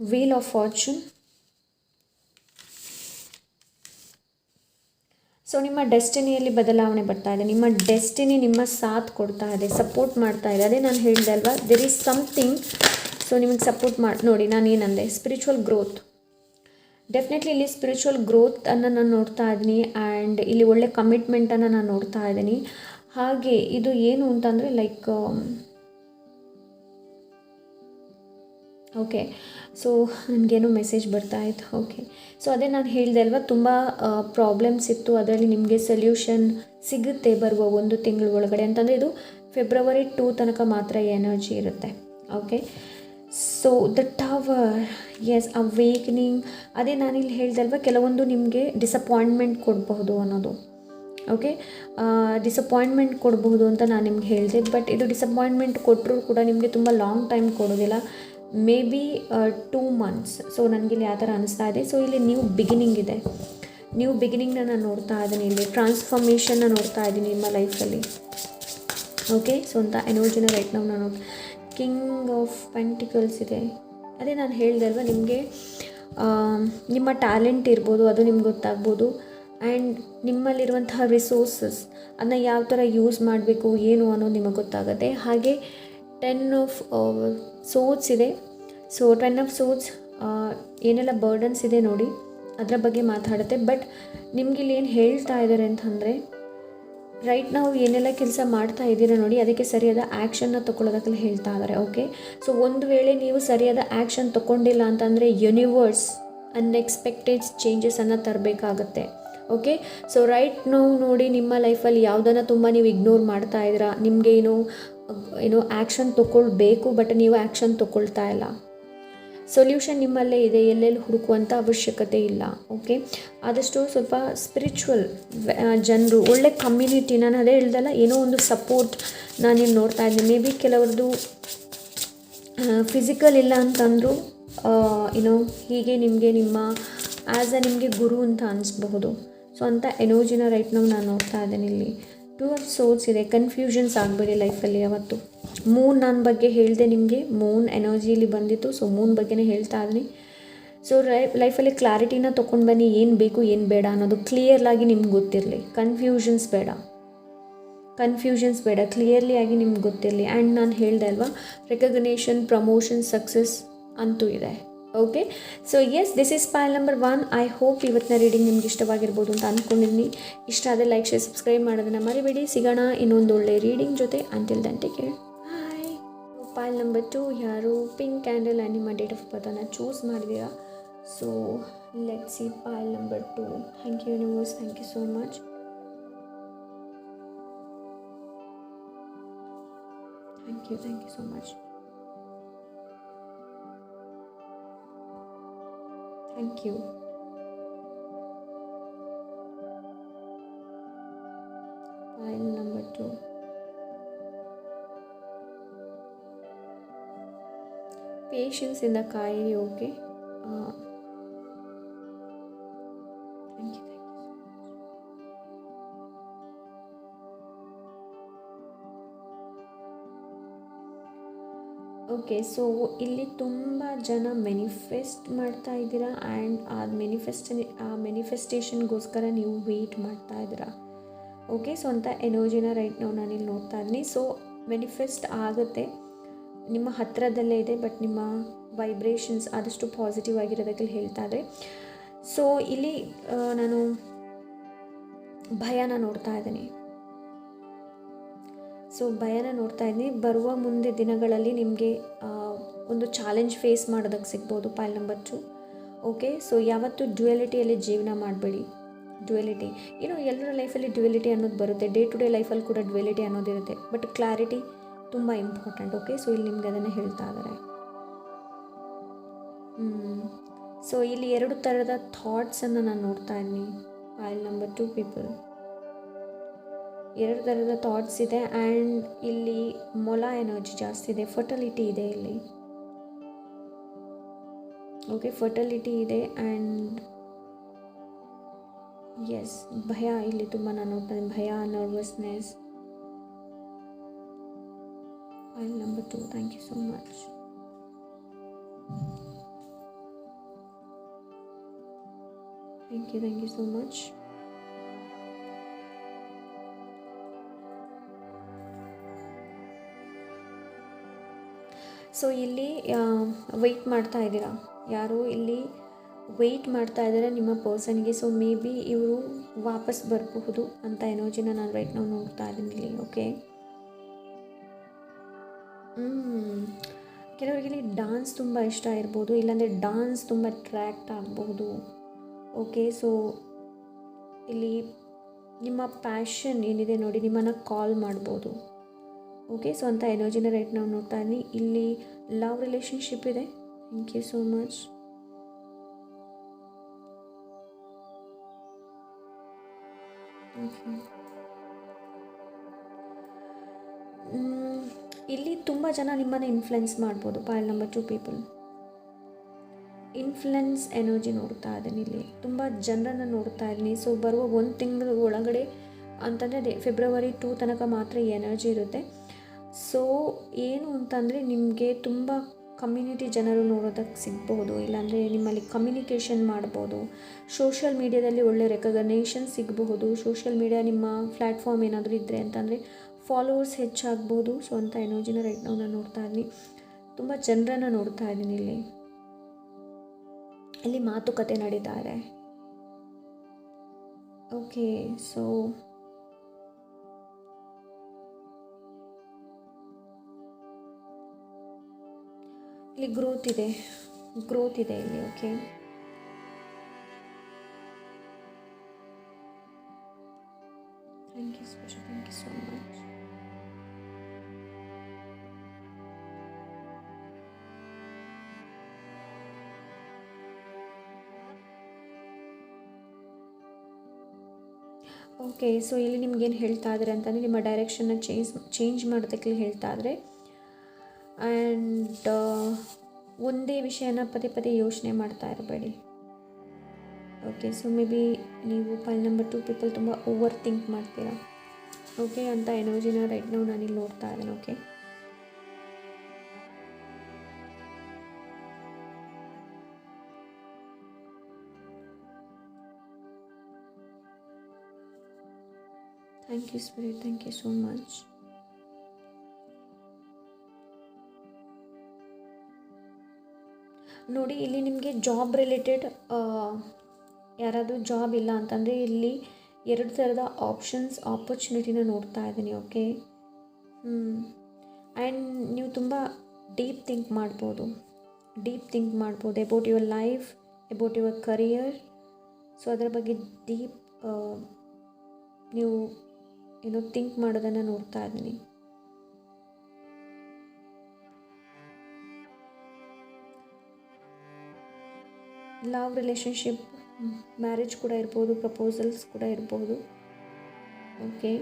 wheel of fortune so ನಿಮ್ಮ ಡೆಸ್ಟಿನಿಯಲ್ಲಿ ಬದಲಾವಣೆ ಬರ್ತಾ ಇದೆ. ನಿಮ್ಮ ಡೆಸ್ಟಿನಿ ನಿಮ್ಮ ಸಾಥ್ ಕೊಡ್ತಾ ಇದೆ ಸಪೋರ್ಟ್ ಮಾಡ್ತಾ ಇದೆ. ಅದೇ ನಾನು ಹೇಳಿದೆ ಅಲ್ವಾ? ದೆರ್ ಈಸ್ ಸಮಥಿಂಗ್ ಸೊ ನಿಮಗೆ ಸಪೋರ್ಟ್ ಮಾಡಿ ನೋಡಿ ನಾನು ಏನಂದೆ ಸ್ಪಿರಿಚುವಲ್ ಗ್ರೋತ್ ಡೆಫಿನೆಟ್ಲಿ ಇಲ್ಲಿ ಸ್ಪಿರಿಚುವಲ್ ಗ್ರೋತನ್ನು ನಾನು ನೋಡ್ತಾ ಇದ್ದೀನಿ ಆ್ಯಂಡ್ ಇಲ್ಲಿ ಒಳ್ಳೆ ಕಮಿಟ್ಮೆಂಟನ್ನು ನಾನು ನೋಡ್ತಾ ಇದ್ದೀನಿ. ಹಾಗೆ ಇದು ಏನು ಅಂತಂದರೆ ಲೈಕ್ ಓಕೆ ಸೊ ನನಗೇನೋ ಮೆಸೇಜ್ ಬರ್ತಾ ಇತ್ತು. ಓಕೆ ಸೊ ಅದೇ ನಾನು ಹೇಳಿದೆ ಅಲ್ವಾ, ತುಂಬ ಪ್ರಾಬ್ಲಮ್ಸ್ ಇತ್ತು. ಅದರಲ್ಲಿ ನಿಮಗೆ ಸೊಲ್ಯೂಷನ್ ಸಿಗುತ್ತೆ ಬರುವ ಒಂದು ತಿಂಗಳ ಒಳಗಡೆ. ಅಂತಂದರೆ ಇದು ಫೆಬ್ರವರಿ ಟೂ ತನಕ ಮಾತ್ರ ಎನರ್ಜಿ ಇರುತ್ತೆ. Okay so the tower is awakening ಅದೇ ನಾನಿಲ್ಲಿ ಹೇಳಿದೆ ಅಲ್ವಾ, ಕೆಲವೊಂದು ನಿಮಗೆ ಡಿಸಪಾಯಿಂಟ್ಮೆಂಟ್ ಕೊಡಬಹುದು ಅನ್ನೋದು. ಓಕೆ ಡಿಸಪಾಯಿಂಟ್ಮೆಂಟ್ ಕೊಡಬಹುದು ಅಂತ ನಾನು ನಿಮ್ಗೆ ಹೇಳಿದೆ. ಬಟ್ ಇದು ಡಿಸಪಾಯಿಂಟ್ಮೆಂಟ್ ಕೊಟ್ಟರೂ ಕೂಡ ನಿಮಗೆ ತುಂಬ ಲಾಂಗ್ ಟೈಮ್ ಕೊಡೋದಿಲ್ಲ. May be two months so ನನಗೆ ಇಲ್ಲಿ ಆ ಥರ ಅನಿಸ್ತಾ ಇದೆ. ಸೊ ಇಲ್ಲಿ ನ್ಯೂ ಬಿಗಿನಿಂಗ್ ಇದೆ. ನ್ಯೂ ಬಿಗಿನಿಂಗ್ನ ನಾನು ನೋಡ್ತಾ ಇದ್ದೀನಿ ಇಲ್ಲಿ. ಟ್ರಾನ್ಸ್ಫಾರ್ಮೇಷನ್ನ ನೋಡ್ತಾ ಇದ್ದೀನಿ ನಿಮ್ಮ ಲೈಫಲ್ಲಿ ಓಕೆ ಸೊ ಅಂತ ಎನರ್ಜಿನ ರೈಟ್ ನಾವು ನಾನು ಕಿಂಗ್ ಆಫ್ ಪೆಂಟಿಕಲ್ಸ್ ಇದೆ. ಅದೇ ನಾನು ಹೇಳಿದೆ ಅಲ್ವಾ, ನಿಮಗೆ ನಿಮ್ಮ ಟ್ಯಾಲೆಂಟ್ ಇರ್ಬೋದು, ಅದು ನಿಮ್ಗೆ ಗೊತ್ತಾಗ್ಬೋದು. ಆ್ಯಂಡ್ ನಿಮ್ಮಲ್ಲಿರುವಂತಹ ರಿಸೋರ್ಸಸ್ ಅದನ್ನ ಯಾವ ಥರ ಯೂಸ್ ಮಾಡಬೇಕು, ಏನು ಅನ್ನೋದು ನಿಮಗೆ ಗೊತ್ತಾಗುತ್ತೆ. ಹಾಗೆ ಟೆನ್ ಆಫ್ ಸೋಟ್ಸ್ ಇದೆ. ಸೊ ಟ್ವೆನ್ ಆಫ್ ಸೋಟ್ಸ್ ಏನೆಲ್ಲ ಬರ್ಡನ್ಸ್ ಇದೆ ನೋಡಿ. ಅದರ ಬಗ್ಗೆ ಮಾತಾಡುತ್ತೆ. ಬಟ್ ನಿಮ್ಗೆ ಇಲ್ಲಿ ಏನು ಹೇಳ್ತಾ ಇದ್ದಾರೆ ಅಂತಂದರೆ ರೈಟ್ ನಾವು ಏನೆಲ್ಲ ಕೆಲಸ ಮಾಡ್ತಾ ಇದ್ದೀರಾ ನೋಡಿ, ಅದಕ್ಕೆ ಸರಿಯಾದ ಆ್ಯಕ್ಷನ್ನ ತೊಗೊಳ್ಳೋದಕ್ಕೆ ಹೇಳ್ತಾ ಇದ್ದಾರೆ ಓಕೆ ಸೊ ಒಂದು ವೇಳೆ ನೀವು ಸರಿಯಾದ ಆ್ಯಕ್ಷನ್ ತೊಗೊಂಡಿಲ್ಲ ಅಂತಂದರೆ ಯೂನಿವರ್ಸ್ ಅನ್ಎಕ್ಸ್ಪೆಕ್ಟೆಡ್ ಚೇಂಜಸನ್ನು ತರಬೇಕಾಗತ್ತೆ ಓಕೆ ಸೊ ರೈಟ್ ನಾವು ನೋಡಿ ನಿಮ್ಮ ಲೈಫಲ್ಲಿ ಯಾವುದನ್ನು ತುಂಬ ನೀವು ಇಗ್ನೋರ್ ಮಾಡ್ತಾ ಇದ್ದೀರಾ, ನಿಮಗೆ ಏನು ಏನೋ ಆ್ಯಕ್ಷನ್ ತೊಗೊಳ್ಬೇಕು ಬಟ್ ನೀವು ಆ್ಯಕ್ಷನ್ ತೊಗೊಳ್ತಾ ಇಲ್ಲ. ಸೊಲ್ಯೂಷನ್ ನಿಮ್ಮಲ್ಲೇ ಇದೆ, ಎಲ್ಲೆಲ್ಲಿ ಹುಡುಕುವಂಥ ಅವಶ್ಯಕತೆ ಇಲ್ಲ ಓಕೆ ಆದಷ್ಟು ಸ್ವಲ್ಪ ಸ್ಪಿರಿಚುವಲ್ ಜನರು, ಒಳ್ಳೆ ಕಮ್ಯುನಿಟಿ ನಾನು ಅದೇ ಹೇಳ್ದಲ್ಲ, ಏನೋ ಒಂದು ಸಪೋರ್ಟ್ ನಾನು ನೀವು ನೋಡ್ತಾ ಇದ್ದೀನಿ. ಮೇ ಬಿ ಕೆಲವ್ರದ್ದು ಫಿಸಿಕಲ್ ಇಲ್ಲ ಅಂತಂದರೂ ಏನೋ ಹೀಗೆ ನಿಮಗೆ ನಿಮ್ಮ ಆ್ಯಸ್ ಅ ನಿಮಗೆ ಗುರು ಅಂತ ಅನಿಸ್ಬಹುದು. ಸೊ ಅಂಥ ಎನರ್ಜಿನ ರೈಟ್ ನಾನು ನೋಡ್ತಾ ಇದ್ದೀನಿ ಇಲ್ಲಿ. ಟೂ ಆಫ್ ಸೋರ್ಸ್ ಇದೆ ಕನ್ಫ್ಯೂಷನ್ಸ್ ಆಗಬೇಡಿ ಲೈಫಲ್ಲಿ ಯಾವತ್ತು. ಮೂನ್ ನನ್ನ ಬಗ್ಗೆ ಹೇಳಿದೆ ನಿಮಗೆ. ಮೂನ್ ಎನರ್ಜಿಲಿ ಬಂದಿತ್ತು ಸೊ ಮೂನ್ ಬಗ್ಗೆನೇ ಹೇಳ್ತಾ ಇದ್ದೀನಿ. ಸೊ ರೈ ಲೈಫಲ್ಲಿ ಕ್ಲಾರಿಟಿನ ತೊಗೊಂಡು ಬನ್ನಿ, ಏನು ಬೇಕು, ಏನು ಬೇಡ ಅನ್ನೋದು ಕ್ಲಿಯರ್ಲಾಗಿ ನಿಮ್ಗೆ ಗೊತ್ತಿರಲಿ. ಕನ್ಫ್ಯೂಷನ್ಸ್ ಬೇಡ. ಕನ್ಫ್ಯೂಷನ್ಸ್ ಬೇಡ. ಕ್ಲಿಯರ್ಲಿ ಆಗಿ ನಿಮ್ಗೆ ಗೊತ್ತಿರಲಿ. ಆ್ಯಂಡ್ ನಾನು ಹೇಳಿದೆ ಅಲ್ವಾ ರೆಕಗ್ನೇಷನ್ ಪ್ರಮೋಷನ್ ಸಕ್ಸಸ್ ಅಂತೂ ಇದೆ. Okay so yes this is pile number one I hope ಇವತ್ತಿನ ರೀಡಿಂಗ್ ನಿಮ್ಗೆ ಇಷ್ಟವಾಗಿರ್ಬೋದು ಅಂತ ಅಂದ್ಕೊಂಡಿದ್ದೀನಿ ಇಷ್ಟ ಆದರೆ ಲೈಕ್ ಶೇರ್ ಸಬ್ಸ್ಕ್ರೈಬ್ ಮಾಡೋದನ್ನು ಮರಿಬೇಡಿ. ಸಿಗೋಣ ಇನ್ನೊಂದು ಒಳ್ಳೆ ರೀಡಿಂಗ್ ಜೊತೆ. ಅಂಟಿಲ್ ದಂಟೆ ಕೇಳಿ ಹಾಯ್ ಪಾಯಲ್ ನಂಬರ್ ಟು ಯಾರು ಪಿಂಕ್ ಕ್ಯಾಂಡಲ್ ಆ್ಯಂಡ್ ನಿಮ್ಮ ಡೇಟ್ ಆಫ್ ಬರ್ತನ್ನು ಚೂಸ್ ಮಾಡಿದ್ದೀರಾ so let see pile number two thank you universe thank you so much thank you thank you so much Thank you. File number two. Patience in the ಕಾಯಿರಿ okay thank okay so ಇಲ್ಲಿ ತುಂಬ ಜನ ಮೆನಿಫೆಸ್ಟ್ ಮಾಡ್ತಾ ಇದ್ದೀರಾ? And ಆ ಮೆನಿಫೆಸ್ಟ್ ಆ ಮೆನಿಫೆಸ್ಟೇಷನ್ಗೋಸ್ಕರ ನೀವು weight ಮಾಡ್ತಾ ಇದ್ದೀರಾ? ಓಕೆ ಸೊ ಅಂತ ಎನರ್ಜಿನ ರೈಟ್ ನಾವು ನಾನಿಲ್ಲಿ ನೋಡ್ತಾ ಇದ್ದೀನಿ. ಸೊ ಮೆನಿಫೆಸ್ಟ್ ಆಗುತ್ತೆ. ನಿಮ್ಮ ಹತ್ತಿರದಲ್ಲೇ ಇದೆ ಬಟ್ ನಿಮ್ಮ ವೈಬ್ರೇಷನ್ಸ್ ಆದಷ್ಟು ಪಾಸಿಟಿವ್ ಆಗಿರೋದಕ್ಕೆ ಹೇಳ್ತಾ ಇದ್ದಾರೆ. ಸೊ ಇಲ್ಲಿ ನಾನು ಭಯನ ನೋಡ್ತಾ ಇದ್ದೀನಿ. ಸೊ ಭಯನ ನೋಡ್ತಾ ಇದ್ದೀನಿ. ಬರುವ ಮುಂದೆ ದಿನಗಳಲ್ಲಿ ನಿಮಗೆ ಒಂದು ಚಾಲೆಂಜ್ ಫೇಸ್ ಮಾಡೋದಕ್ಕೆ ಸಿಗ್ಬೋದು pile number two okay so ಯಾವತ್ತು ಡ್ಯುಯಲಿಟಿಯಲ್ಲಿ ಜೀವನ ಮಾಡಬೇಡಿ. ಡ್ಯುಯಲಿಟಿ ಏನೋ ಎಲ್ಲರ ಲೈಫಲ್ಲಿ ಡ್ಯುಯಲಿಟಿ ಅನ್ನೋದು ಬರುತ್ತೆ. ಡೇ ಟು ಡೇ ಲೈಫಲ್ಲಿ ಕೂಡ ಡ್ಯುಯಲಿಟಿ ಅನ್ನೋದಿರುತ್ತೆ. ಬಟ್ ಕ್ಲಾರಿಟಿ ತುಂಬ ಇಂಪಾರ್ಟೆಂಟ್ ಓಕೆ ಸೊ ಇಲ್ಲಿ ನಿಮ್ಗೆ ಅದನ್ನು ಹೇಳ್ತಾ ಇದ್ದಾರೆ. ಸೊ ಇಲ್ಲಿ ಎರಡು ಥರದ ಥಾಟ್ಸನ್ನು ನಾನು ನೋಡ್ತಾ ಇದ್ದೀನಿ. ಫೈಲ್ ನಂಬರ್ ಟು ಪೀಪಲ್ एर धरद थाट्स आंड इल एनर्जी जास्ती है फर्टलीटी है ओके फर्टलीटी एंड यस भय तुम नोट भय नर्वस्ने number two thank you so much thank you thank you so much so ಇಲ್ಲಿ ವೆಯ್ಟ್ ಮಾಡ್ತಾ ಇದ್ದೀರಾ? ಯಾರು ಇಲ್ಲಿ ವೆಯ್ಟ್ ಮಾಡ್ತಾ ಇದ್ದಾರೆ ನಿಮ್ಮ ಪರ್ಸನ್ಗೆ ಸೊ ಮೇ ಬಿ ಇವರು ವಾಪಸ್ ಬರಬಹುದು ಅಂತ ಎನರ್ಜಿನ ನಾನು ರೈಟ್ ನಾವು ನೋಡ್ತಾ ಇದ್ದೀನಿ ಇಲ್ಲಿ ಓಕೆ ಕೆಲವರಿಗೆ ಇಲ್ಲಿ ಡಾನ್ಸ್ ತುಂಬ ಇಷ್ಟ ಇರ್ಬೋದು, ಇಲ್ಲಾಂದರೆ ಡಾನ್ಸ್ ತುಂಬ ಅಟ್ರ್ಯಾಕ್ಟ್ ಆಗಬಹುದು. ಓಕೆ ಸೊ ಇಲ್ಲಿ ನಿಮ್ಮ ಪ್ಯಾಷನ್ ಏನಿದೆ ನೋಡಿ, ನಿಮ್ಮನ್ನು ಕಾಲ್ ಮಾಡ್ಬೋದು. ಓಕೆ, ಸೊ ಅಂತ ಎನರ್ಜಿನ ರೈಟ್ ನಾವು ನೋಡ್ತಾ ಇದ್ದೀನಿ ಇಲ್ಲಿ ಲವ್ ರಿಲೇಷನ್ಶಿಪ್ ಇದೆ. ಥ್ಯಾಂಕ್ ಯು ಸೋ ಮಚ್ ಇಲ್ಲಿ ತುಂಬ ಜನ ನಿಮ್ಮನ್ನು ಇನ್ಫ್ಲುಯೆನ್ಸ್ ಮಾಡ್ಬೋದು pile number two people influence energy ನೋಡ್ತಾ ಇದ್ದೀನಿ ಇಲ್ಲಿ. ತುಂಬ ಜನರನ್ನು ನೋಡ್ತಾ ಇದ್ದೀನಿ. ಸೊ ಬರುವ ಒಂದು ತಿಂಗಳ ಒಳಗಡೆ ಅಂತಂದರೆ ಅದೇ ಫೆಬ್ರವರಿ ಟೂ ತನಕ ಮಾತ್ರ ಎನರ್ಜಿ ಇರುತ್ತೆ. ಸೊ ಏನು ಅಂತಂದರೆ ನಿಮಗೆ ತುಂಬ ಕಮ್ಯುನಿಟಿ ಜನರು ನೋಡೋದಕ್ಕೆ ಸಿಗ್ಬೋದು ಇಲ್ಲಾಂದರೆ ನಿಮ್ಮಲ್ಲಿ ಕಮ್ಯುನಿಕೇಷನ್ ಮಾಡ್ಬೋದು ಸೋಷಿಯಲ್ ಮೀಡ್ಯಾದಲ್ಲಿ ಒಳ್ಳೆ ರೆಕಗ್ನೇಷನ್ ಸಿಗಬಹುದು ಸೋಷಿಯಲ್ ಮೀಡಿಯಾ ನಿಮ್ಮ ಪ್ಲ್ಯಾಟ್ಫಾರ್ಮ್ ಏನಾದರೂ ಇದ್ದರೆ ಅಂತಂದರೆ ಫಾಲೋವರ್ಸ್ ಹೆಚ್ಚಾಗ್ಬೋದು. ಸೊ ಅಂತ ಎನರ್ಜಿನ ರೈಟ್ ನಾವು ನಾನು ನೋಡ್ತಾ ಇದ್ದೀನಿ. ತುಂಬ ಜನರನ್ನು ನೋಡ್ತಾ ಇದ್ದೀನಿ ಇಲ್ಲಿ. ಇಲ್ಲಿ ಮಾತುಕತೆ ನಡೀತಾ ಇದೆ. ಓಕೆ ಸೊ ಇಲ್ಲಿ ಗ್ರೋತ್ ಇದೆ. ಗ್ರೋತ್ ಇದೆ ಇಲ್ಲಿ okay thank you special thank you so much okay so ಇಲ್ಲಿ ನಿಮ್ಗೇನು ಹೇಳ್ತಾ ಇದ್ದಾರೆ ಅಂತಂದರೆ ನಿಮ್ಮ ಡೈರೆಕ್ಷನ್ನ ಚೇಂಜ್ ಚೇಂಜ್ ಮಾಡೋದಕ್ಕೆ ಹೇಳ್ತಾ ಇದ್ದಾರೆ ಆ್ಯಂಡ್ ಒಂದೇ ವಿಷಯನ ಪದೇ ಪದೇ ಯೋಚನೆ ಮಾಡ್ತಾ ಇರಬೇಡಿ. ಓಕೆ ಸೊ ಮೇ ಬಿ ನೀವು ಫೈಲ್ ನಂಬರ್ ಟು ಪೀಪಲ್ ತುಂಬ ಓವರ್ ಥಿಂಕ್ ಮಾಡ್ತೀರಾ? ಓಕೆ ಅಂತ ಎನರ್ಜಿನ ರೈಟ್ ನಾವು ನಾನಿಲ್ಲಿ ನೋಡ್ತಾ ಇದ್ದೇನೆ okay thank you spirit thank you so much ನೋಡಿ, ಇಲ್ಲಿ ನಿಮಗೆ ಜಾಬ್ ರಿಲೇಟೆಡ್ ಯಾರಾದರೂ ಜಾಬ್ ಇಲ್ಲ ಅಂತಂದರೆ ಇಲ್ಲಿ ಎರಡು ಥರದ ಆಪ್ಷನ್ಸ್ ಆಪರ್ಚುನಿಟಿನ ನೋಡ್ತಾ ಇದ್ದೀನಿ ಓಕೆ ಆ್ಯಂಡ್ ನೀವು ತುಂಬ ಡೀಪ್ ಥಿಂಕ್ ಮಾಡ್ಬೋದು. ಡೀಪ್ ಥಿಂಕ್ ಮಾಡ್ಬೋದು about your life about your career so ಅದರ ಬಗ್ಗೆ ಡೀಪ್ ನೀವು ಏನೋ ಥಿಂಕ್ ಮಾಡೋದನ್ನು ನೋಡ್ತಾ ಇದ್ದೀನಿ. ಲವ್ ರಿಲೇಷನ್ಶಿಪ್ ಮ್ಯಾರೇಜ್ ಕೂಡ ಇರ್ಬೋದು ಪ್ರಪೋಸಲ್ಸ್ ಕೂಡ ಇರ್ಬೋದು okay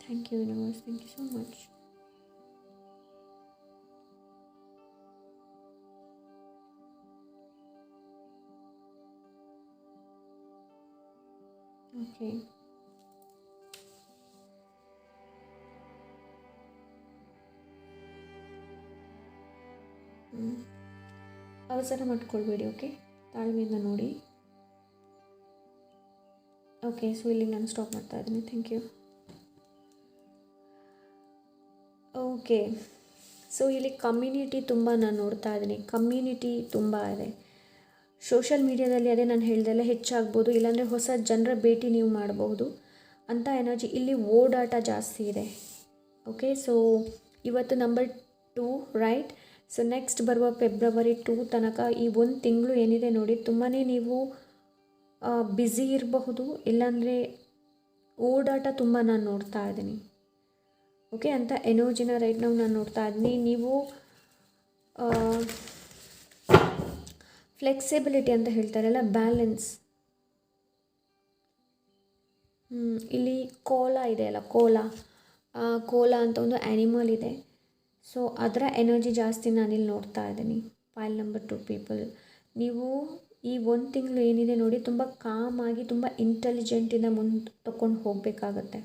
thank you universe thank you so much okay ಅವಸರ ಮಾಡ್ಕೊಳ್ಬೇಡಿ ಓಕೆ ತಾಳ್ಮೆಯಿಂದ ನೋಡಿ. ಓಕೆ ಸೊ ಇಲ್ಲಿ ನಾನು ಸ್ಟಾಪ್ ಮಾಡ್ತಾ ಇದ್ದೀನಿ. ಥ್ಯಾಂಕ್ ಯು ಓಕೆ ಸೊ ಇಲ್ಲಿ ಕಮ್ಯುನಿಟಿ ತುಂಬ ನಾನು ನೋಡ್ತಾ ಇದ್ದೀನಿ. ಕಮ್ಯುನಿಟಿ ತುಂಬ ಇದೆ. ಸೋಷಲ್ ಮೀಡ್ಯಾದಲ್ಲಿ ಅದೇ ನಾನು ಹೇಳ್ದೆಲ್ಲ ಹೆಚ್ಚಾಗ್ಬೋದು, ಇಲ್ಲಾಂದರೆ ಹೊಸ ಜನರ ಭೇಟಿ ನೀವು ಮಾಡಬಹುದು ಅಂತ ಎನರ್ಜಿ. ಇಲ್ಲಿ ಓಡಾಟ ಜಾಸ್ತಿ ಇದೆ. ಓಕೆ, ಸೊ ಇವತ್ತು number two, right? So next ಬರುವ ಫೆಬ್ರವರಿ ಟೂ ತನಕ ಈ ಒಂದು ತಿಂಗಳು ಏನಿದೆ ನೋಡಿ ತುಂಬಾ ನೀವು ಬ್ಯುಸಿ ಇರಬಹುದು, ಇಲ್ಲಾಂದರೆ ಓಡಾಟ ತುಂಬ ನಾನು ನೋಡ್ತಾ ಇದ್ದೀನಿ. ಓಕೆ, ಅಂತ ಎನರ್ಜಿನ ರೈಟ್ ನಾವು ನಾನು ನೋಡ್ತಾ ಇದ್ದೀನಿ. ನೀವು ಫ್ಲೆಕ್ಸಿಬಿಲಿಟಿ ಅಂತ ಹೇಳ್ತಾರಲ್ಲ, ಬ್ಯಾಲೆನ್ಸ್. ಇಲ್ಲಿ ಕೋಲ ಇದೆ ಅಲ್ಲ, ಕೋಲ. ಕೋಲ ಅಂತ ಒಂದು ಆ್ಯನಿಮಲ್ ಇದೆ. ಸೊ ಅದರ ಎನರ್ಜಿ ಜಾಸ್ತಿ ನಾನಿಲ್ಲಿ ನೋಡ್ತಾ ಇದ್ದೀನಿ. ಫೈಲ್ ನಂಬರ್ ಟು ಪೀಪಲ್ ನೀವು ಈ ಒಂದು ತಿಂಗಳು ಏನಿದೆ ನೋಡಿ, ತುಂಬ ಕಾಮಾಗಿ ತುಂಬ ಇಂಟೆಲಿಜೆಂಟಿಂದ ಮುಂದೆ ತಗೊಂಡು ಹೋಗಬೇಕಾಗತ್ತೆ.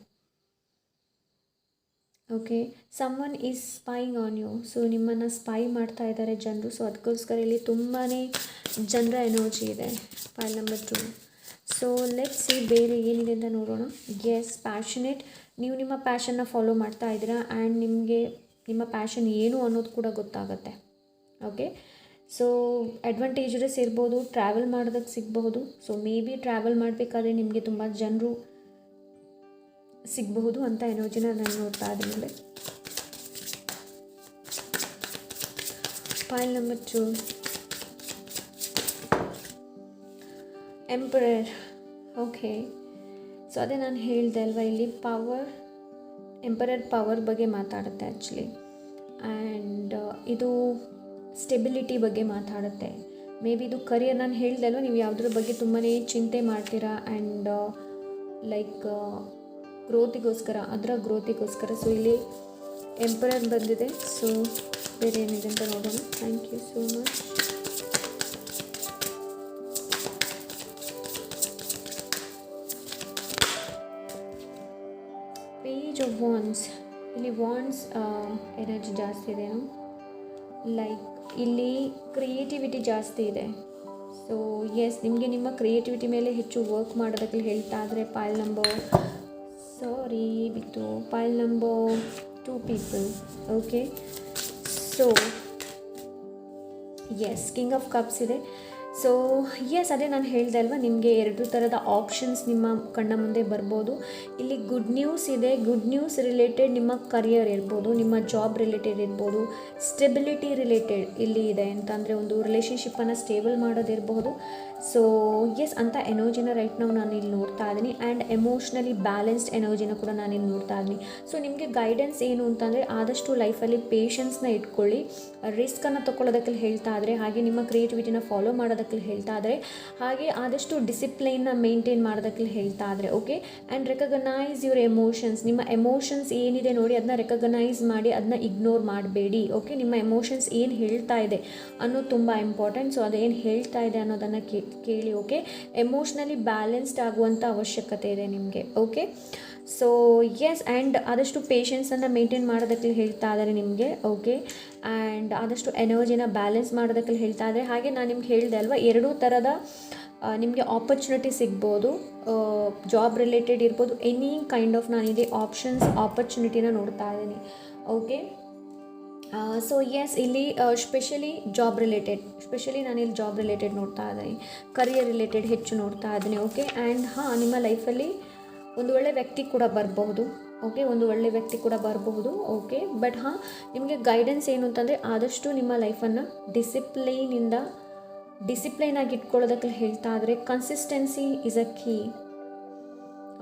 Okay some one is spying on you so ನಿಮ್ಮನ್ನು ಸ್ಪೈ ಮಾಡ್ತಾ ಇದ್ದಾರೆ ಜನರು. ಸೊ ಅದಕ್ಕೋಸ್ಕರ ಇಲ್ಲಿ ತುಂಬಾ ಜನರ ಎನರ್ಜಿ ಇದೆ. File number two so let see ಬೇರೆ ಏನಿದೆ ಅಂತ ನೋಡೋಣ. ಎಸ್ ಪ್ಯಾಷನೇಟ್ ನೀವು ನಿಮ್ಮ ಪ್ಯಾಷನ್ನ ಫಾಲೋ ಮಾಡ್ತಾ ಇದ್ದೀರಾ ಆ್ಯಂಡ್ ನಿಮಗೆ ನಿಮ್ಮ ಪ್ಯಾಷನ್ ಏನು ಅನ್ನೋದು ಕೂಡ ಗೊತ್ತಾಗುತ್ತೆ. ಓಕೆ ಸೊ ಅಡ್ವಾಂಟೇಜಸ್ ಇರ್ಬೋದು ಟ್ರಾವೆಲ್ ಮಾಡೋದಕ್ಕೆ ಸಿಗಬಹುದು. ಸೊ ಮೇ ಬಿ ಟ್ರಾವೆಲ್ ಮಾಡಬೇಕಾದ್ರೆ ನಿಮಗೆ ತುಂಬ ಜನರು ಸಿಗಬಹುದು ಅಂತ ಎನರ್ಜಿನ ನಾನು ನೋಡ್ತಾ ಇದ್ದೀನಿ pile number two emperor okay so ಅದೇ ನಾನು ಹೇಳಿದೆ ಅಲ್ವಾ, ಇಲ್ಲಿ ಪವರ್ ಎಂಪರರ್ ಪವರ್ ಬಗ್ಗೆ ಮಾತಾಡುತ್ತೆ ಆ್ಯಕ್ಚುಲಿ ಆ್ಯಂಡ್ ಇದು ಸ್ಟೆಬಿಲಿಟಿ ಬಗ್ಗೆ ಮಾತಾಡುತ್ತೆ. ಮೇ ಬಿ ಇದು ಕರಿಯರ್ ನಾನು ಹೇಳಿದೆ ಅಲ್ವಾ, ನೀವು ಯಾವುದ್ರ ಬಗ್ಗೆ ತುಂಬಾ ಚಿಂತೆ ಮಾಡ್ತೀರಾ ಆ್ಯಂಡ್ ಲೈಕ್ ಗ್ರೋತಿಗೋಸ್ಕರ, ಅದರ ಗ್ರೋತಿಗೋಸ್ಕರ. ಸೊ ಇಲ್ಲಿ ಎಂಪರರ್ ಬಂದಿದೆ. ಸೊ ಬೇರೆ ಏನಿದೆ ಅಂತ ನೋಡೋಣ. Thank you so much page of wands ಇಲ್ಲಿ ವಾನ್ಸ್ ಎನರ್ಜಿ ಜಾಸ್ತಿ ಇದೆಯೋ ಲೈಕ್ ಇಲ್ಲಿ ಕ್ರಿಯೇಟಿವಿಟಿ ಜಾಸ್ತಿ ಇದೆ. ಸೊ ಎಸ್ ನಿಮಗೆ ನಿಮ್ಮ ಕ್ರಿಯೇಟಿವಿಟಿ ಮೇಲೆ ಹೆಚ್ಚು ವರ್ಕ್ ಮಾಡೋದಕ್ಕೆ ಹೇಳ್ತಾ ಆದರೆ ಪಾಲ್ ನಂಬರ್ ಸಾರಿ ಬಿತ್ತು pile number two people okay so yes king of cups ಇದೆ. ಸೊ ಎಸ್ ಅದೇ ನಾನು ಹೇಳಿದೆ ಅಲ್ವಾ, ನಿಮಗೆ ಎರಡು ಥರದ ಆಪ್ಷನ್ಸ್ ನಿಮ್ಮ ಕಣ್ಣ ಮುಂದೆ ಬರ್ಬೋದು. ಇಲ್ಲಿ ಗುಡ್ ನ್ಯೂಸ್ ಇದೆ. ಗುಡ್ ನ್ಯೂಸ್ ರಿಲೇಟೆಡ್ ನಿಮ್ಮ ಕರಿಯರ್ ಇರ್ಬೋದು, ನಿಮ್ಮ ಜಾಬ್ ರಿಲೇಟೆಡ್ ಇರ್ಬೋದು ಸ್ಟೆಬಿಲಿಟಿ ರಿಲೇಟೆಡ್ ಇಲ್ಲಿ ಇದೆ. ಅಂತಂದರೆ ಒಂದು ರಿಲೇಷನ್ಶಿಪ್ಪನ್ನು ಸ್ಟೇಬಲ್ ಮಾಡೋದಿರ್ಬೋದು. ಸೊ ಎಸ್ ಅಂತ ಎನರ್ಜಿನ ರೈಟ್ ನಾವು ನಾನು ಇಲ್ಲಿ ನೋಡ್ತಾ ಇದ್ದೀನಿ. ಆ್ಯಂಡ್ ಎಮೋಷ್ನಲಿ ಬ್ಯಾಲೆನ್ಸ್ಡ್ ಎನರ್ಜಿನ ಕೂಡ ನಾನು ಇಲ್ಲಿ ನೋಡ್ತಾ ಇದ್ದೀನಿ. ಸೊ ನಿಮಗೆ ಗೈಡೆನ್ಸ್ ಏನು ಅಂತಂದರೆ ಆದಷ್ಟು ಲೈಫಲ್ಲಿ ಪೇಷನ್ಸ್ನ ಇಟ್ಕೊಳ್ಳಿ. ರಿಸ್ಕನ್ನು ತೊಗೊಳ್ಳೋದಕ್ಕೆ ಹೇಳ್ತಾ ಇದ್ರೆ, ಹಾಗೆ ನಿಮ್ಮ ಕ್ರಿಯೇಟಿವಿಟಿನ ಫಾಲೋ ಮಾಡೋದಕ್ಕೆ ಹೇಳ್ತಾ ಇದ್ರೆ, ಹಾಗೆ ಆದಷ್ಟು ಡಿಸಿಪ್ಲೈನ್ನ ಮೇಂಟೈನ್ ಮಾಡೋದಕ್ಕೆ ಹೇಳ್ತಾ ಇದ್ರೆ okay and recognise your emotions ನಿಮ್ಮ ಎಮೋಷನ್ಸ್ ಏನಿದೆ ನೋಡಿ ಅದನ್ನ ರೆಕಗನೈಸ್ ಮಾಡಿ ಅದನ್ನ ಇಗ್ನೋರ್ ಮಾಡಬೇಡಿ ಓಕೆ ನಿಮ್ಮ ಎಮೋಷನ್ಸ್ ಏನು ಹೇಳ್ತಾ ಇದೆ ಅನ್ನೋದು ತುಂಬ ಇಂಪಾರ್ಟೆಂಟ್ ಸೊ ಅದೇನು ಹೇಳ್ತಾ ಇದೆ ಅನ್ನೋದನ್ನು ಕೇಳಿ ಓಕೆ ಎಮೋಷ್ನಲಿ ಬ್ಯಾಲೆನ್ಸ್ಡ್ ಆಗುವಂಥ ಅವಶ್ಯಕತೆ ಇದೆ ನಿಮಗೆ ಓಕೆ ಸೊ ಎಸ್ ಆ್ಯಂಡ್ ಆದಷ್ಟು ಪೇಷನ್ಸನ್ನು ಮೇಂಟೈನ್ ಮಾಡೋದಕ್ಕೆ ಹೇಳ್ತಾ ಇದ್ದಾರೆ ನಿಮಗೆ ಓಕೆ ಆ್ಯಂಡ್ ಆದಷ್ಟು ಎನರ್ಜಿನ ಬ್ಯಾಲೆನ್ಸ್ ಮಾಡೋದಕ್ಕೆ ಹೇಳ್ತಾ ಇದ್ದಾರೆ ಹಾಗೆ ನಾನು ನಿಮ್ಗೆ ಹೇಳಿದೆ ಅಲ್ವಾ, ಎರಡೂ ಥರದ ನಿಮಗೆ ಆಪರ್ಚುನಿಟಿ ಸಿಗ್ಬೋದು ಜಾಬ್ ರಿಲೇಟೆಡ್ ಇರ್ಬೋದು ಎನಿ ಕೈಂಡ್ ಆಫ್ ನಾನಿದೆ ಆಪ್ಷನ್ಸ್ ಆಪರ್ಚುನಿಟಿನ ನೋಡ್ತಾ ಇದ್ದೀನಿ ಓಕೆ ಸೊ ಎಸ್ ಇಲ್ಲಿ ಸ್ಪೆಷಲಿ ಜಾಬ್ ರಿಲೇಟೆಡ್ ಸ್ಪೆಷಲಿ ನಾನಿಲ್ಲಿ ಜಾಬ್ ರಿಲೇಟೆಡ್ ನೋಡ್ತಾ ಇದ್ದೀನಿ. ಕರಿಯರ್ ರಿಲೇಟೆಡ್ ಹೆಚ್ಚು ನೋಡ್ತಾ ಇದ್ದೀನಿ ಓಕೆ ಆ್ಯಂಡ್ ಹಾಂ, ನಿಮ್ಮ ಲೈಫಲ್ಲಿ ಒಂದು ಒಳ್ಳೆ ವ್ಯಕ್ತಿ ಕೂಡ ಬರಬಹುದು ಓಕೆ ಒಂದು ಒಳ್ಳೆ ವ್ಯಕ್ತಿ ಕೂಡ ಬರಬಹುದು ಓಕೆ ಬಟ್ ಹಾಂ, ನಿಮಗೆ ಗೈಡೆನ್ಸ್ ಏನು ಅಂತಂದರೆ ಆದಷ್ಟು ನಿಮ್ಮ ಲೈಫನ್ನು ಡಿಸಿಪ್ಲೈನಿಂದ ಡಿಸಿಪ್ಲೈನಾಗಿ ಇಟ್ಕೊಳ್ಳೋದಕ್ಕೆ ಹೇಳ್ತಾ ಇದ್ದರೆ consistency is a key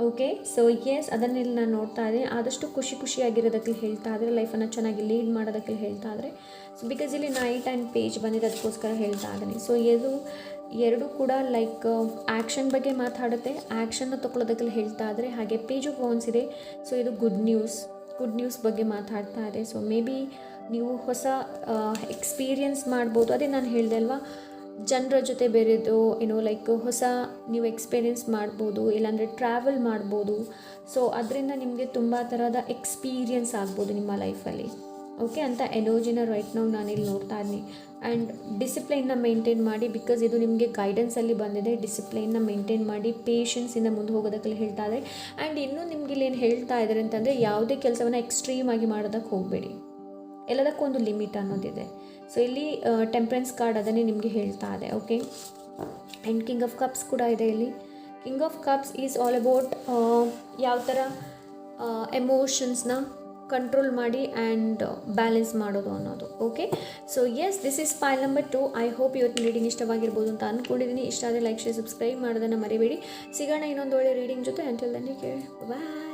okay so yes ಅದನ್ನೆಲ್ಲ ನಾನು ನೋಡ್ತಾ ಇದ್ದೀನಿ. ಆದಷ್ಟು ಖುಷಿ ಖುಷಿಯಾಗಿರೋದಕ್ಕೆ ಹೇಳ್ತಾ ಇದ್ರೆ ಲೈಫನ್ನು ಚೆನ್ನಾಗಿ ಲೀಡ್ ಮಾಡೋದಕ್ಕೆ ಹೇಳ್ತಾ ಇದ್ದರೆ ಸೊ ಬಿಕಾಸ್ ಇಲ್ಲಿ ನೈಟ್ ಆ್ಯಂಡ್ ಪೇಜ್ ಬಂದಿದೆ ಅದಕ್ಕೋಸ್ಕರ ಹೇಳ್ತಾ ಇದ್ದೀನಿ. ಸೊ ಇದು ಎರಡು ಕೂಡ ಲೈಕ್ ಆ್ಯಕ್ಷನ್ ಬಗ್ಗೆ ಮಾತಾಡುತ್ತೆ. ಆ್ಯಕ್ಷನ್ನ ತೊಗೊಳೋದಕ್ಕೆ ಹೇಳ್ತಾ ಇದ್ದರೆ ಹಾಗೆ ಪೇಜ್ ಫೋನ್ಸ್ ಇದೆ. ಸೊ ಇದು ಗುಡ್ ನ್ಯೂಸ್ ಗುಡ್ ನ್ಯೂಸ್ ಬಗ್ಗೆ ಮಾತಾಡ್ತಾ ಇದೆ. ಸೊ ಮೇ ಬಿ ನೀವು ಹೊಸ ಎಕ್ಸ್ಪೀರಿಯನ್ಸ್ ಮಾಡ್ಬೋದು. ಅದೇ ನಾನು ಹೇಳಿದೆ ಅಲ್ವಾ? ಜನರ ಜೊತೆ ಬೇರೆದು ಏನೋ ಲೈಕ್ ಹೊಸ ನೀವು ಎಕ್ಸ್ಪೀರಿಯೆನ್ಸ್ ಮಾಡ್ಬೋದು, ಇಲ್ಲಾಂದರೆ ಟ್ರಾವೆಲ್ ಮಾಡ್ಬೋದು. ಸೊ ಅದರಿಂದ ನಿಮಗೆ ತುಂಬ ಥರದ ಎಕ್ಸ್ಪೀರಿಯನ್ಸ್ ಆಗ್ಬೋದು ನಿಮ್ಮ ಲೈಫಲ್ಲಿ ಓಕೆ ಅಂತ ಎನರ್ಜಿನ ರೈಟ್ ನಾವು ನಾನಿಲ್ಲಿ ನೋಡ್ತಾ ಇದ್ದೀನಿ. ಆ್ಯಂಡ್ ಡಿಸಿಪ್ಲೈನ್ನ ಮೇಂಟೈನ್ ಮಾಡಿ ಬಿಕಾಸ್ ಇದು ನಿಮಗೆ ಗೈಡೆನ್ಸಲ್ಲಿ ಬಂದಿದೆ ಡಿಸಿಪ್ಲೈನ್ನ ಮೇಂಟೈನ್ ಮಾಡಿ ಪೇಷನ್ಸಿಂದ ಮುಂದೆ ಹೋಗೋದಕ್ಕೆ ಹೇಳ್ತಾ ಇದ್ದಾರೆ. ಆ್ಯಂಡ್ ಇನ್ನೂ ನಿಮ್ಗೆ ಇಲ್ಲಿ ಏನು ಹೇಳ್ತಾ ಇದ್ದಾರೆ ಅಂತಂದರೆ, ಯಾವುದೇ ಕೆಲಸವನ್ನು ಎಕ್ಸ್ಟ್ರೀಮ್ ಆಗಿ ಮಾಡೋದಕ್ಕೆ ಹೋಗಬೇಡಿ. ಎಲ್ಲದಕ್ಕೂ ಒಂದು ಲಿಮಿಟ್ ಅನ್ನೋದಿದೆ. ಸೊ ಇಲ್ಲಿ ಟೆಂಪ್ರೆನ್ಸ್ ಕಾರ್ಡ್ ಅದನ್ನೇ ನಿಮಗೆ ಹೇಳ್ತಾ ಇದೆ okay and king of cups ಕೂಡ ಇದೆ ಇಲ್ಲಿ. King of cups is all about ಯಾವ ಥರ ಎಮೋಷನ್ಸ್ನ ಕಂಟ್ರೋಲ್ ಮಾಡಿ ಆ್ಯಂಡ್ ಬ್ಯಾಲೆನ್ಸ್ ಮಾಡೋದು ಅನ್ನೋದು okay so yes this is file number two I hope ಇವತ್ತಿನ ರೀಡಿಂಗ್ ಇಷ್ಟವಾಗಿರ್ಬೋದು ಅಂತ ಅಂದ್ಕೊಂಡಿದ್ದೀನಿ ಇಷ್ಟ ಆದರೆ ಲೈಕ್ ಶೇರ್ ಸಬ್ಸ್ಕ್ರೈಬ್ ಮಾಡೋದನ್ನು ಮರಿಬೇಡಿ. ಸಿಗೋಣ ಇನ್ನೊಂದು ಒಳ್ಳೆ ರೀಡಿಂಗ್ ಜೊತೆ. ಅಂಟಿಲ್ ದನ್ ಕೇಳಿ ಬಾಯ್